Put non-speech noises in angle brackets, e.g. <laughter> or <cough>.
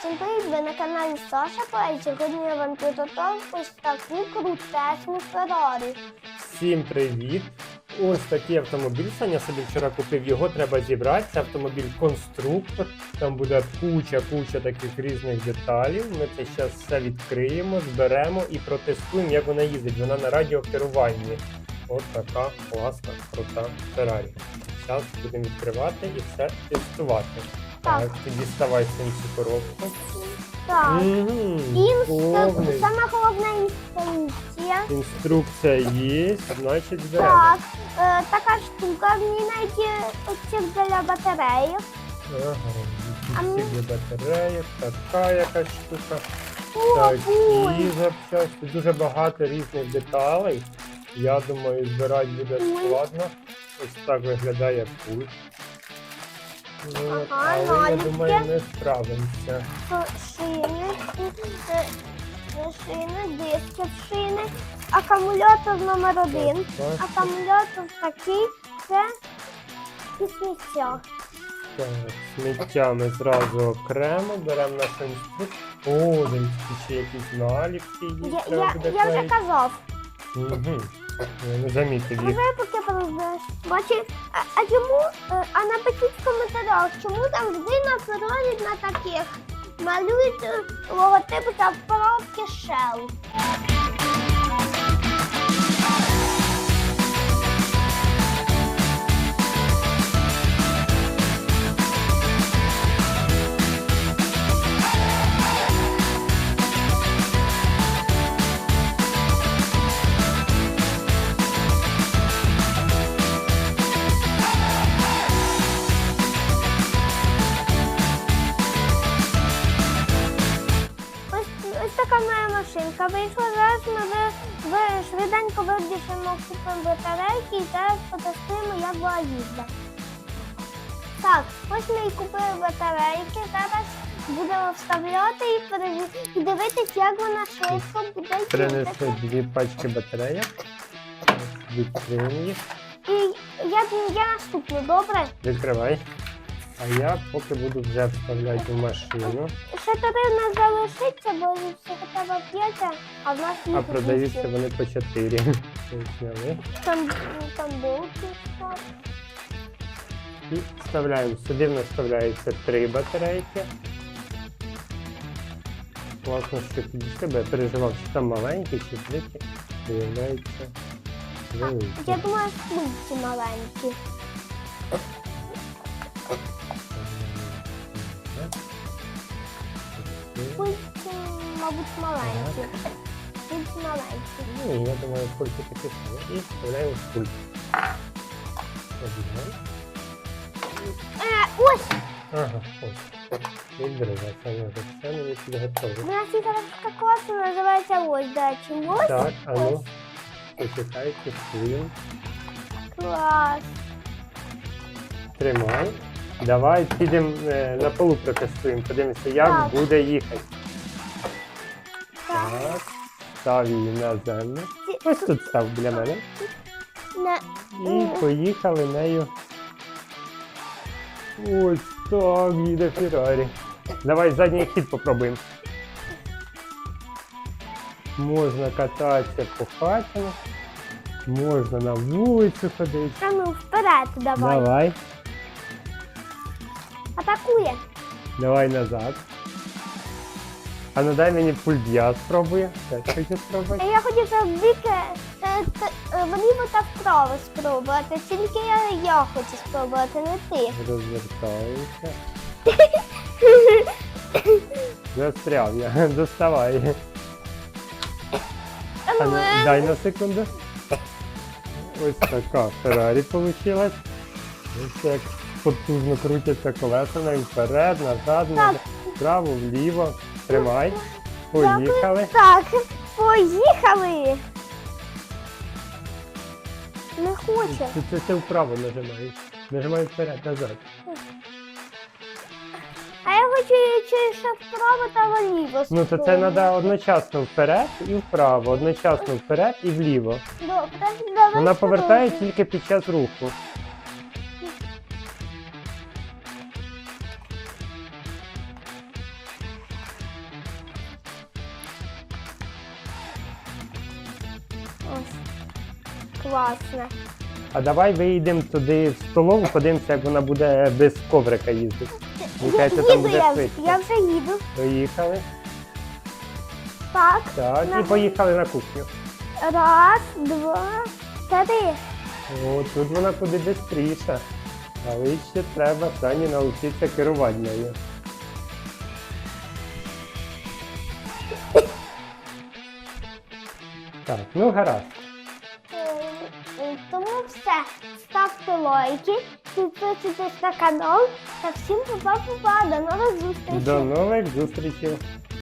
Всім привіт, ви на каналі Саша Плей. Сьогодні я вам підготував таку крутесну Феррарі. Всім привіт! Ось такий автомобіль. Саня собі вчора купив. Його треба зібрати. Це автомобіль конструктор. Там буде куча, куча таких різних деталей. Ми це зараз все відкриємо, зберемо і протестуємо, як вона їздить. Вона на радіокеруванні. Ось така класна, крута Феррарі. Зараз будемо відкривати і все тестувати. Так. Так, ти діставай цю коробку. Так. Повний. Сама головна інструкція. Інструкція є, значить зберемо. Так, е, така штука, в ній навіть є оці для батареї. Ага, А всі для батареїв, така якась штука. О, Такі ой. запчасти. Дуже багато різних деталей. Я думаю, збирати буде складно. Ось так виглядає пульт. Ага, але я наліпки. думаю, ми справимося. шини, е, е, шини, диски в шини, акумулятор номер один. Так, Акумулятор такий, це і сміття. так, сміття ми зразу окремо, беремо нашу інструкцію. О, дивіться, ще якісь наліпки є. Я, треба я, буде я вже клеїти. казав. Угу. Я не замітив їх. Давай поки. Бачиш, а, а чому, е, а напишіть в коментарях, чому завжди на феролі на таких малюють е, логотип пробки Shell? Така моя машинка. Вийшла зараз ми ви, ви швиденько вибіжимо, купимо батарейки і зараз потестуємо, як вона їздить. Так, ось ми і купили батарейки. Зараз будемо вставляти і, дивитись, як вона швидко буде Принесли дві пачки батареїв. Відкриємо їх. І я, я наступну, добре? Відкривай. А я поки буду вже вставляти в машину. Ще три в нас залишиться, бо всього треба п'ять, а в нас А продаються вони по 4. Там, там так. І вставляємо. Сюди в нас вставляється три батарейки. Класно, що підійшли, бо я переживав, чи там маленькі, чи великі. Виявляється великі. Я думаю, слухці маленькі. Пульці, мабуть, маленькі. Пульці маленькі. Ну, я думаю, пульти такі самі. І вставляємо в пульт. Одягай. Е, ось! Ага, ось. Відбирай, Саня, вже все мені підготовлено. У нас є зараз така класна, називається ось, до речі. Ось Так, а ну, почекай, тестуємо. клас. Тримай. Давай підемо е, на полу протестуємо, подивимося, як Так. буде їхати. Так. Так, став її на землю. Ось тут став біля мене. Не, І поїхали нею. Ось так, їде Феррарі. Давай задній хід попробуємо. Можна кататися по хаті, можна на вулицю ходити. а ну вперед давай. Давай, Атакує. давай назад. А ну дай мені пульт, я спробую. Теж хочу спробувати. Я хотів в бік е, е, вліво та вправо спробувати. Тільки я, я хочу спробувати, не ти. Розвертаюся. <laughs> Застряв я. <laughs> Доставай. А ну, дай на секунду. Ось така Феррарі вийшла. Ось потужно крутяться колеса навіть вперед, назад, вправо, вліво. Тримай. Поїхали. Так, поїхали. Не хоче. Це, це, це вправо нажимаєш. Нажимай вперед, назад. А я хочу чи ще вправо та вліво. Ну то це треба одночасно вперед і вправо, одночасно вперед і вліво. Добре, давай Вона повертає тільки під час руху. Ось. Класно. А давай вийдемо туди в столову, подивимося, як вона буде без коврика їздити. Мені кажеться, там Їду буде я, я вже їду. Поїхали. Так. Так, і поїхали на кухню. Раз, два, три. О, тут вона куди швидше. Але ще треба Сані навчитися керувати Так, ну гаразд. Е, Тому все. Ставте лайки, підписуйтесь на канал. Та всім па-па-па. До нових зустрічей. До нових зустрічей.